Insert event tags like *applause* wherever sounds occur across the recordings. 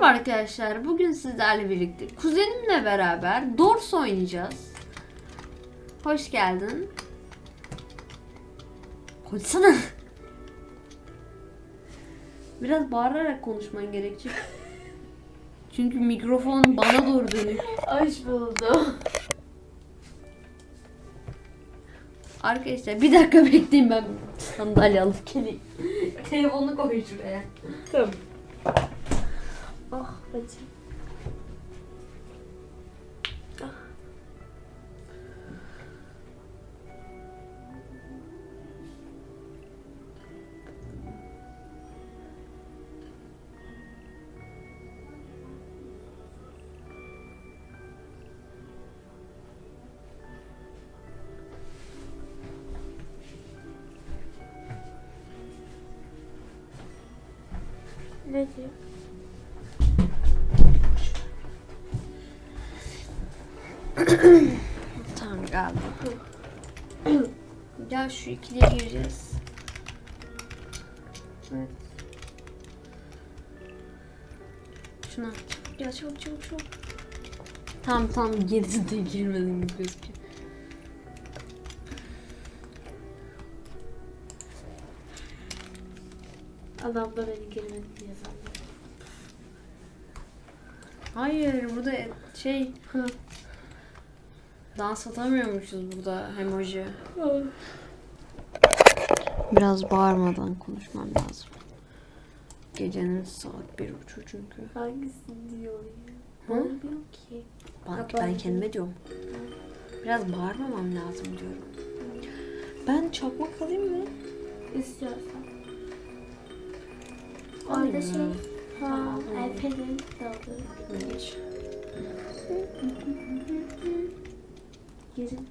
Merhaba arkadaşlar. Bugün sizlerle birlikte kuzenimle beraber Dors oynayacağız. Hoş geldin. Konuşsana. Biraz bağırarak konuşman gerekecek. Çünkü mikrofon bana doğru dönük. Hoş buldum. Arkadaşlar bir dakika bekleyin ben sandalye alıp geleyim. Telefonu koy şuraya. Tamam. Ah bacım. Ne diyor? Galiba. Gel şu ikiliye gireceğiz. Evet. Şuna. Gel çabuk çabuk çabuk. Tamam tamam girdi de girmedin gibi gözüküyor. Adam da beni girmedi diye sandım. Hayır burada şey Hı. Dans atamıyormuşuz burada emoji. Biraz bağırmadan konuşmam lazım. Gecenin saat bir buçuk çünkü. Hangisini diyor ya? Hı? Olmuyor ki. Ben, Ha, ben kendime diyorum. Biraz bağırmamam lazım diyorum. Ben çakmak alayım mı? İstiyorsan. Orada şey. Ha, Tamam. Alper'in daldı. Geç. Girin.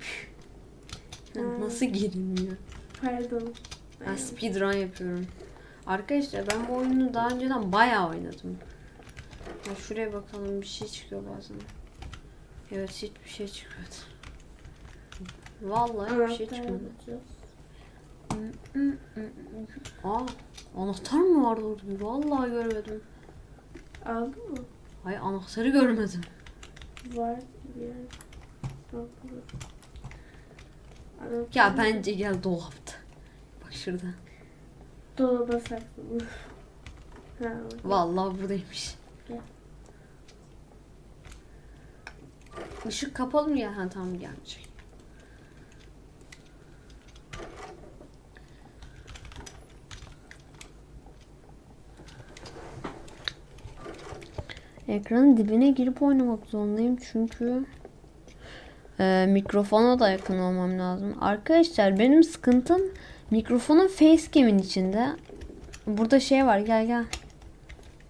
Ya Ha. Nasıl girilmiyor? Pardon. Ben speedrun yapıyorum. Arkadaşlar ben bu oyunu daha önceden bayağı oynadım. Ya şuraya bakalım bir şey çıkıyor bazen. Evet hiçbir şey çıkmadı. Vallahi hiçbir şey Anahtar çıkmadı. bulacağız. Aa, anahtar mı vardı orada? Vallahi görmedim. Aldın mı? Ay anahtarı görmedim. Var bir yer. Ya bence gel dolapta. Bak şurada. Dolaba orada. Vallahi buradaymış. Gel. Işık kapalı mı ya? Ha tamam gelmeyecek. Ekranın dibine girip oynamak zorundayım çünkü e, mikrofona da yakın olmam lazım. Arkadaşlar benim sıkıntım mikrofonun facecam'in içinde. Burada şey var gel gel.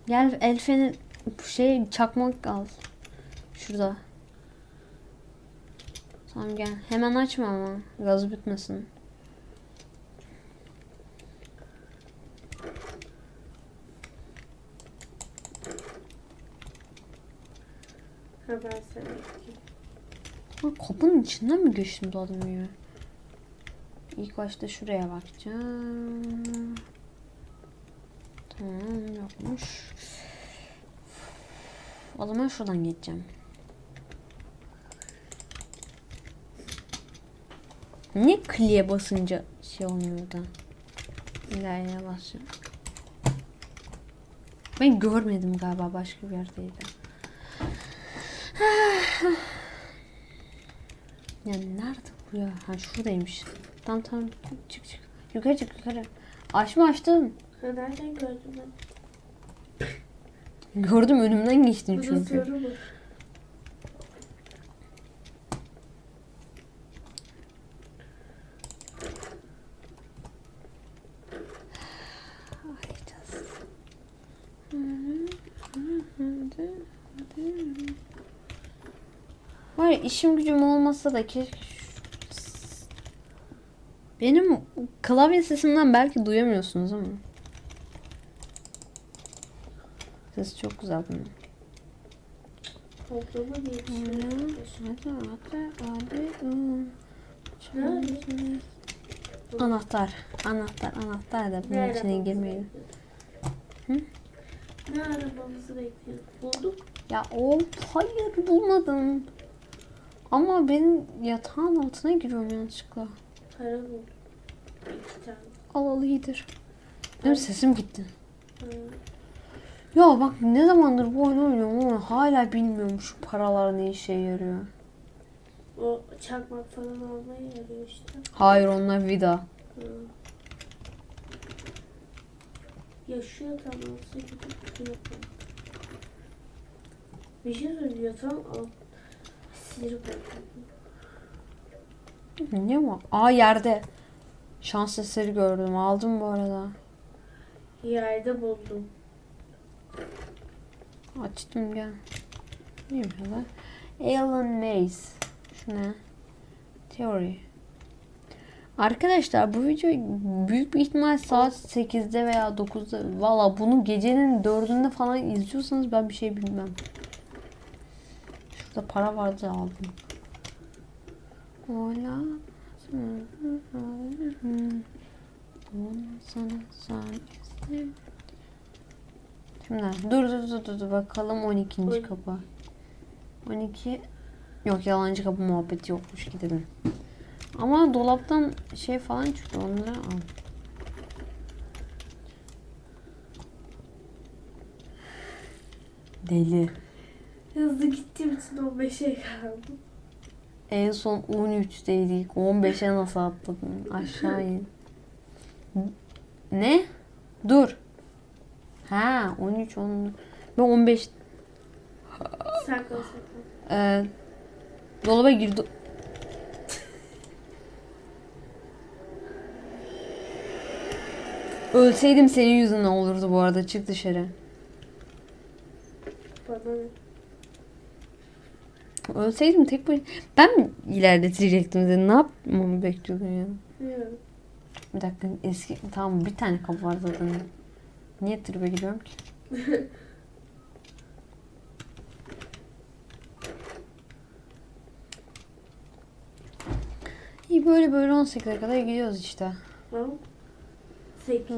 Gel el feneri şey çakmak al. Şurada. Tamam gel. Hemen açma ama. Gaz bitmesin. Ha ben sana bakayım. Ha, kapının içinden mi geçtim ya? İlk başta şuraya bakacağım. Tamam yokmuş. O zaman şuradan geçeceğim. Niye kliye basınca şey olmuyor da? İlerleye basacağım. Ben görmedim galiba başka bir yerdeydi. *sighs* Ya nerede bu ya? Ha şuradaymış. Tamam tamam çık çık. Yukarı çık yukarı. Açma açtım. Ha nereden gördün ben? Gördüm önümden geçtin çünkü. mu? Var ya işim gücüm olmasa da keşke benim klavye sesimden belki duyamıyorsunuz ama. Ses çok güzel bunun. Anahtar. Anahtar. Anahtar da bunun içine bu? girmeyin. Ne aramamızı bekliyoruz? Bulduk. Ya o hayır bulmadım. Ama benim yatağın altına giriyorum yanlışlıkla. Para bulduk. İki tane. Al al iyidir. Benim sesim gitti. Ha. Ya bak ne zamandır bu oyunu oynuyorum ama hala bilmiyorum şu paralar ne işe yarıyor. O çakmak falan almaya yarıyor işte. Hayır onlar vida. Yaşıyor tam olsa gidip. Bir şey söylüyor tam al. Ne var? Aa yerde. Şans eseri gördüm. Aldım bu arada. Yerde buldum. Açtım gel. Neymiş da? Alan Maze. Şu ne? Theory. Arkadaşlar bu video büyük bir ihtimal saat 8'de veya 9'da valla bunu gecenin 4'ünde falan izliyorsanız ben bir şey bilmem. Şurada para vardı aldım. Ola sana sen istedim. Şimdi dur dur dur dur, dur bakalım 12. Oy. kapı. 12 yok yalancı kapı muhabbeti yokmuş gidelim. Ama dolaptan şey falan çıktı onları al. Deli. Hızlı gittiğim için 15'e kaldım. En son 13'teydik. 15'e nasıl atladın? Aşağı in. Ne? Dur. Ha 13 10. Ben 15 Sakla sakla. Ee, dolaba girdi. Ölseydim senin yüzünden olurdu bu arada. Çık dışarı. Bana ne? Ölseydim tek başına... Ben mi ilerletecektim seni? Ne yapmamı bekliyordun ya? Bilmiyorum. Bir dakika eski... Tamam bir tane kapı var zaten. Niye tribe gidiyorum ki? İyi böyle böyle 18'e kadar gidiyoruz işte. Tamam. 8.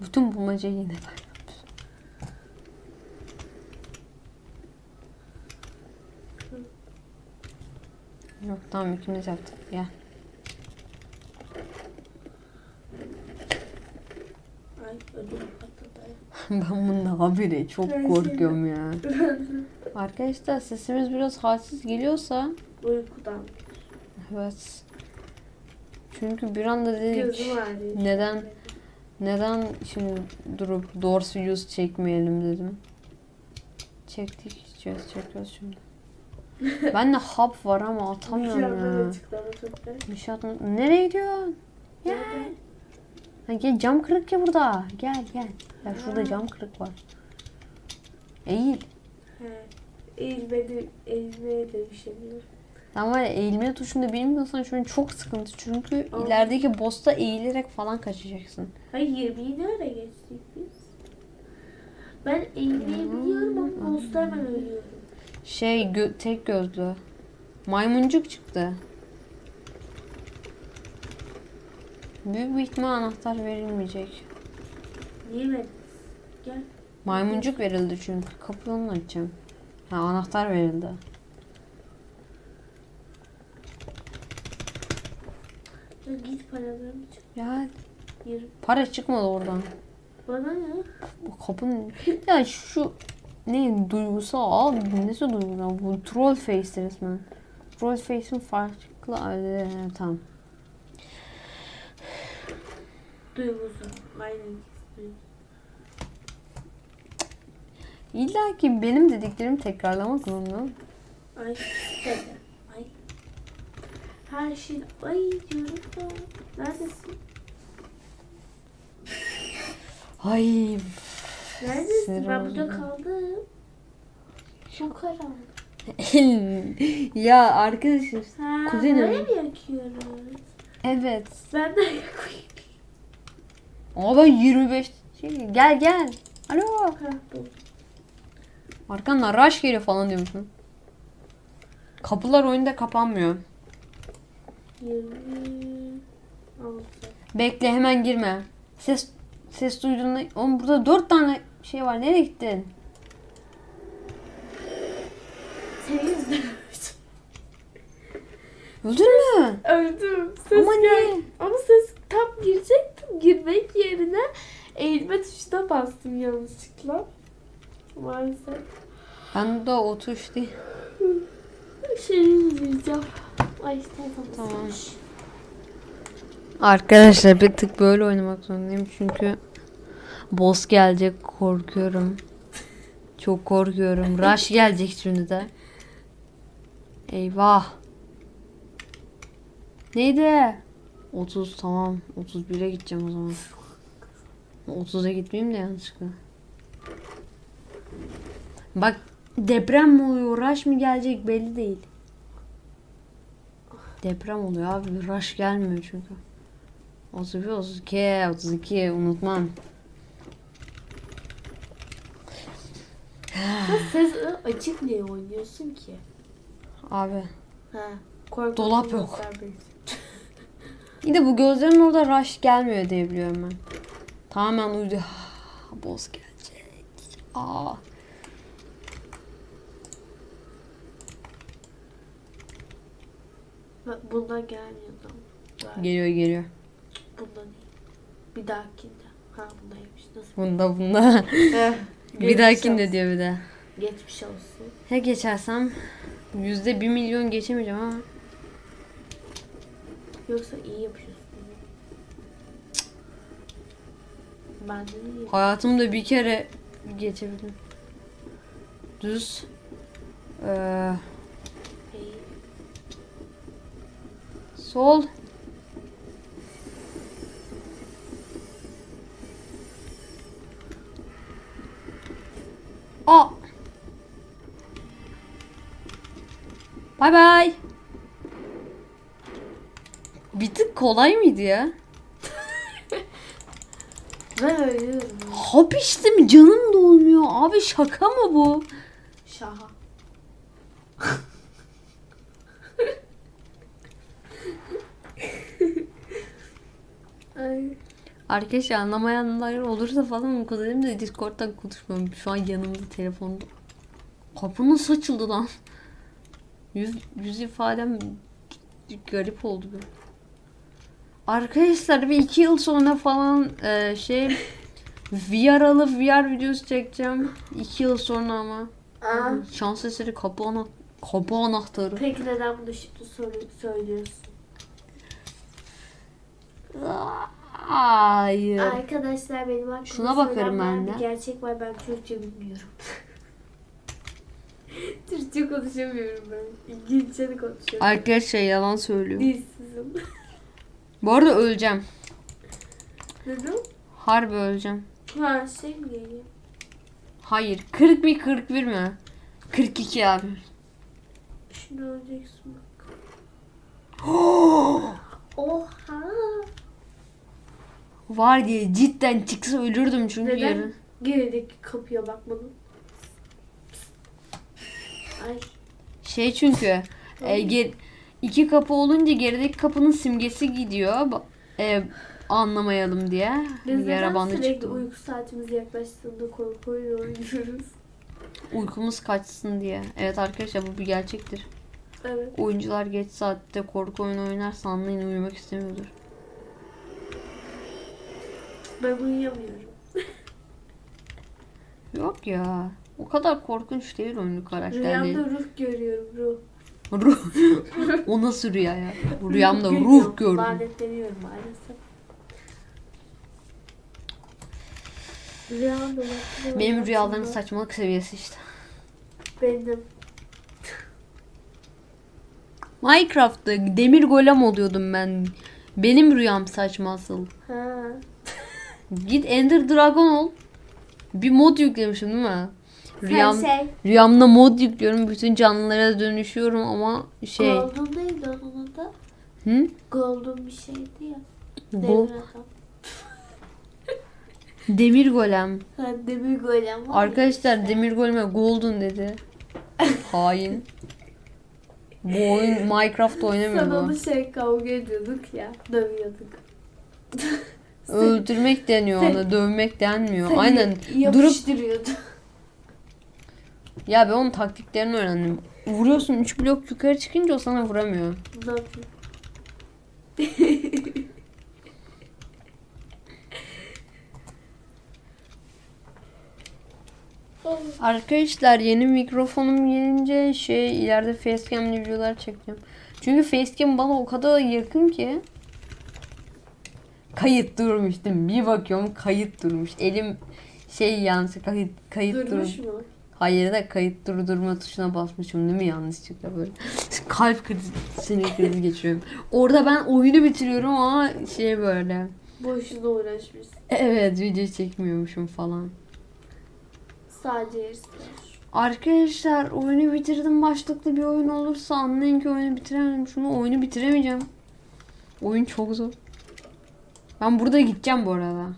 Bütün bulmacayı yine ben. Yok tamam ikimiz yaptık. Patladı. *laughs* ben bundan habire çok korkuyorum ya. *laughs* Arkadaşlar sesimiz biraz halsiz geliyorsa Uykudan. evet. Çünkü bir anda dedik neden neden şimdi durup doğrusu yüz çekmeyelim dedim. Çektik çekiyoruz çekiyoruz şimdi. *laughs* ben de hap var ama atamıyorum ya. Nişat nereye gidiyorsun? Gel. Ha, gel cam kırık ya burada. Gel gel. Ya şurada cam kırık var. Eğil. He. Eğilmedi, eğilmeye de üşeniyorum. Sen var ya eğilme tuşunu bilmiyorsan şu an çok sıkıntı. Çünkü Aa. ilerideki boss'ta eğilerek falan kaçacaksın. Hayır 20'yi ne ara geçtik biz? Ben eğilmeyi biliyorum ama posta hemen ölüyorum. Şey gö- tek gözlü. Maymuncuk çıktı. Büyük bir ihtimal anahtar verilmeyecek. Niye verdiniz? Gel. Maymuncuk verildi çünkü. Kapıyı onunla açacağım. Ha anahtar verildi. Ya git paralarımı çık. Ya Yürü. para çıkmadı oradan. Bana ne? Bu kapının... Ya şu... Ne duygusal abi nesi duygusal bu troll face resmen. Troll face'in farklı ee, tamam. Duygusal. Aynen. İlla ki benim dediklerimi tekrarlamak zorunda. Ay. Her şey. Ay diyorum da. Neredesin? Ay Neredesin? Sinir ben burada oldum. kaldım. Çok karanlık. *laughs* ya arkadaşlar Ha, Kuzenim. böyle mi yakıyoruz? evet. Ben de yakayım. Ama ben 25 şey, gel gel. Alo. Ha. Arkandan rush geliyor falan diyor musun? Kapılar oyunda kapanmıyor. 26. Bekle hemen girme. Ses ses duyduğunda oğlum burada dört tane şey var. Nereye gittin? Yüzünden Öldün mü? öldüm. Ses Ama gel- niye? Ama ses tam girecektim. Girmek yerine eğilme tuşuna bastım yanlışlıkla. Maalesef. Ben de o tuş değil. Şey izleyeceğim. Ay Tamam. Arkadaşlar bir tık böyle oynamak zorundayım çünkü boss gelecek korkuyorum. Çok korkuyorum. *laughs* Rush gelecek şimdi de. Eyvah. Neydi? 30 tamam. 31'e gideceğim o zaman. 30'a gitmeyeyim de yanlışlıkla. Bak deprem mi oluyor, rush mı gelecek belli değil. Deprem oluyor abi, rush gelmiyor çünkü. 31, 32, 32 unutmam. Ses açık niye oynuyorsun ki? Abi. Ha. Dolap yok. Bir *laughs* de bu gözlerin orada rush gelmiyor diye biliyorum ben. Tamamen uydu. Ah, Boss gelecek. Aa. Bak bundan gelmiyor da. Geliyor geliyor. Bundan değil. Bir dahakinde. Ha bundaymış. Nasıl? Bunda bunda. Eh, *laughs* bir geçmiş dahakinde olsun. diyor bir de. Geçmiş olsun. Ya geçersem yüzde bir milyon geçemeyeceğim ama. Yoksa iyi yapıyorsun. Ben de iyi. Hayatımda bir kere geçebildim. Düz. Ee, iyi. Sol. Aa. Bay bay. Bir tık kolay mıydı ya? *laughs* Ben ölüyorum. Hap içtim canım dolmuyor. Abi şaka mı bu? Şaha. Ay. Arkadaşlar anlamayanlar olursa falan kuzenim de Discord'dan konuşmuyorum. Şu an yanımda telefonda. Kapı nasıl açıldı lan? Yüz, yüz ifadem garip oldu bir. Arkadaşlar bir iki yıl sonra falan e, şey VR alıp VR videosu çekeceğim. İki yıl sonra ama. Aa. Şans eseri kapı, ana kapı anahtarı. Peki neden bunu şimdi söylüyorsun? Hayır. Arkadaşlar benim hakkımda Şuna bakarım ben de. Bir gerçek var ben Türkçe bilmiyorum. *laughs* Türkçe konuşamıyorum ben. İngilizce de konuşuyorum. Arkadaşlar yalan söylüyor. Dilsizim. Bu arada öleceğim. Neden? Harbi öleceğim. Ha şey mi geliyor? Hayır. 40 mi 41 mi? 42 abi. Şimdi öleceksin bak. *gasps* Oha. Var diye cidden çıksa ölürdüm çünkü Neden? yarın. Gerideki kapıya bakmadın. Ay. Şey çünkü e, ger- iki kapı olunca gerideki kapının simgesi gidiyor. Ba- E, anlamayalım diye. Biz neden bandı sürekli çıktı. uyku saatimiz yaklaştığında korku oyunu oynuyoruz? Uykumuz kaçsın diye. Evet arkadaşlar bu bir gerçektir. Evet. Oyuncular geç saatte korku oyunu oynarsa anlayın uyumak istemiyordur. Ben uyuyamıyorum. *laughs* Yok ya. O kadar korkunç değil oyunlu karakter değil. Rüyamda ruh görüyorum ruh. *laughs* Ruh. o nasıl rüya ya? Rüyamda Görüyorum, ruh gördüm. Lanetleniyorum maalesef. Rüyamda Benim rüyaların saçmalık seviyesi işte. Benim. Minecraft'ta demir golem oluyordum ben. Benim rüyam saçma asıl. Ha. Git Ender Dragon ol. Bir mod yüklemişim değil mi? Rüyam, şey. rüyamda mod yüklüyorum. Bütün canlılara dönüşüyorum ama şey. Golden neydi onun adı? Hı? Golden bir şeydi ya. Bu. Devir adam. *laughs* Demir golem. Ha, demir golem. Arkadaşlar demir goleme golden dedi. *laughs* Hain. Bu oyun Minecraft oynamıyor Sana bu. bir şey kavga ediyorduk ya. Dövüyorduk. *laughs* Öldürmek deniyor Sen- ona, dövmek denmiyor. Seni Aynen. Durup ya ben onun taktiklerini öğrendim. Vuruyorsun 3 blok yukarı çıkınca o sana vuramıyor. ne yapayım? Arkadaşlar yeni mikrofonum gelince şey ileride facecam'li videolar çekeceğim. Çünkü facecam bana o kadar yakın ki kayıt durmuş değil mi? Bir bakıyorum kayıt durmuş. Elim şey yanlış kayıt kayıt Durmuş dur. mu? Hayır da kayıt durdurma tuşuna basmışım değil mi yanlışlıkla böyle. *laughs* Kalp krizi, sinir krizi geçiriyorum. Orada ben oyunu bitiriyorum ama şey böyle. Boşuna uğraşmış. Evet video çekmiyormuşum falan. Sadece yarısı. Arkadaşlar oyunu bitirdim başlıklı bir oyun olursa anlayın ki oyunu bitiremedim. Şunu oyunu bitiremeyeceğim. Oyun çok zor. Ben burada gideceğim bu arada.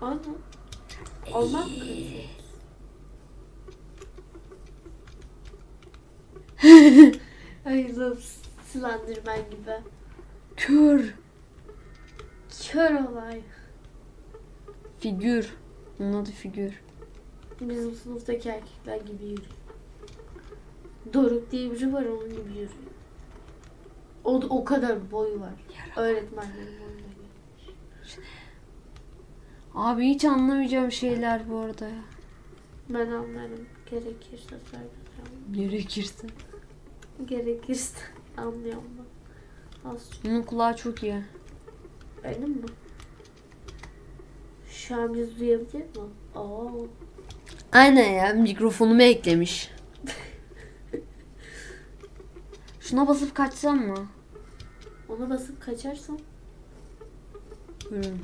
Ana. Olmaz mı? *laughs* Ay Slenderman gibi. Kör. Kör olay. Figür. Onun adı figür. Bizim sınıftaki erkekler gibi yürüyor. Doruk diye biri var onun gibi yürüyor. O, da- o kadar boyu var. Öğretmenlerin boyuna. Abi hiç anlamayacağım şeyler bu arada ya. Ben anlarım. Gerekirse söylerim. Gerekirse. Gerekirse *laughs* anlıyorum ben. Az çok. Onun kulağı çok iyi. Benim mi? Şu an biz duyabilir mi? Aa. Aynen ya mikrofonumu eklemiş. Şuna basıp kaçsam mı? Ona basıp kaçarsam Buyurun.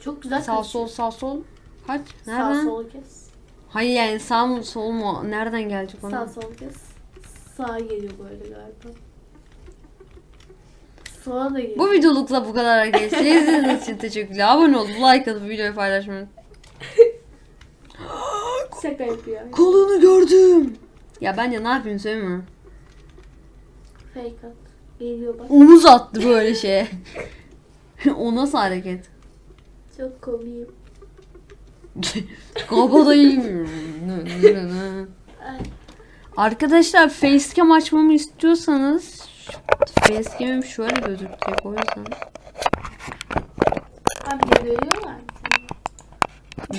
çok güzel Sağ kaçıyor. sol sağ sol. Kaç? Sağ Nereden? sol kes. Hayır yani sağ mı sol mu? Nereden gelecek ona? Sağ sol kes. Sağa geliyor böyle galiba. Sola da geliyor. Bu videolukla bu kadar arkadaşlar. İzlediğiniz için teşekkürler. Abone olup like atıp videoyu paylaşmayı. *laughs* Şaka yapıyor. Kolunu gördüm. Ya bence ne yapayım söyleme. Fake at. Geliyor bak. Omuz attı böyle şeye. *laughs* o nasıl hareket? Çok komiyim. Kabadayım. *laughs* Ay. Arkadaşlar facecam açmamı istiyorsanız facecam'im şöyle gözükecek o yüzden. Abi görüyorlar mı?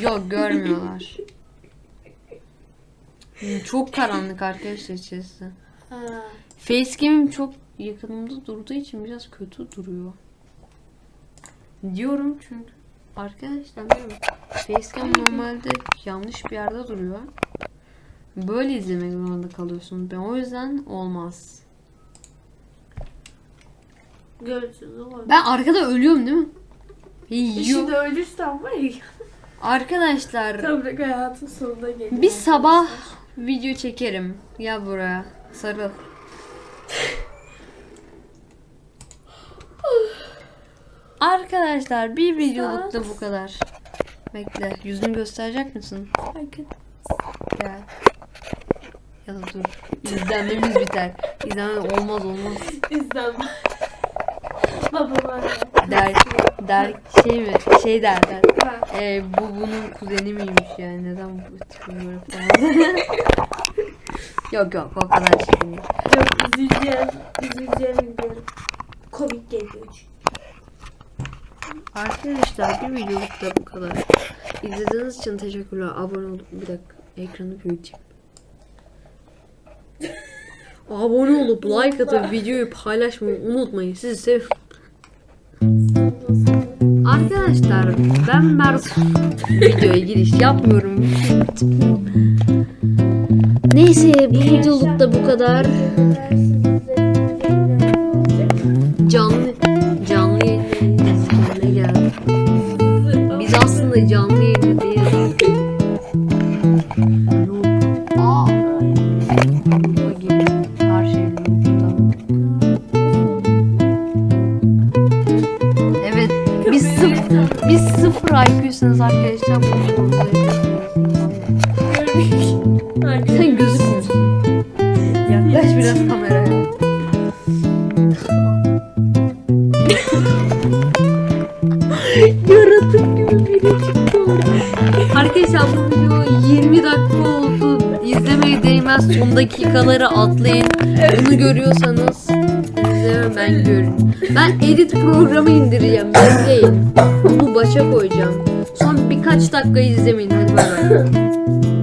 Yok görmüyorlar. *laughs* Çok karanlık arkadaşlar içerisi. Ha. Facecam'im çok yakınımda durduğu için biraz kötü duruyor. Diyorum çünkü arkadaşlar biliyorum. Facecam normalde yanlış bir yerde duruyor. Böyle izlemek zorunda kalıyorsunuz. Ben o yüzden olmaz. Görürsünüz. Ben arkada ölüyorum değil mi? Yok. Şimdi ölürsem var ya. Arkadaşlar Toprak hayatın sonuna geliyor. bir sabah video çekerim. Ya buraya sarıl. Arkadaşlar bir videolukta bu kadar. Bekle yüzünü gösterecek misin? Bakın. Gel. Ya da dur. İzlenmemiz biter. İzlenme olmaz olmaz. İzlenme. Babam öyle. Der, der şey mi? Şey derler. Ee, bu bunun kuzeni miymiş yani neden bu tipi böyle falan. *laughs* yok yok o kadar şey değil. Çok üzüleceğim. Üzüleceğim biliyorum. Komik geliyor çünkü. Arkadaşlar bir videoluk da bu kadar. İzlediğiniz için teşekkürler. Abone olup bir dakika ekranı büyüteyim. *laughs* Abone olup like atıp videoyu paylaşmayı unutmayın. Sizi seviyorum. Arkadaşlar ben Mert videoya giriş yapmıyorum. Neyse bu videoluk da bu kadar. Sen gözükmüyorsun. Yaklaş biraz kameraya. *laughs* Yaratık gibi biri çıktı orada. Arkadaşlar bu video 20 dakika oldu. İzlemeye değmez. Son dakikaları atlayın. Bunu görüyorsanız ben görün. Ben edit programı indireceğim. Bekleyin. Bunu başa koyacağım. Son birkaç dakika izlemeyin. Hadi bay bay. *laughs*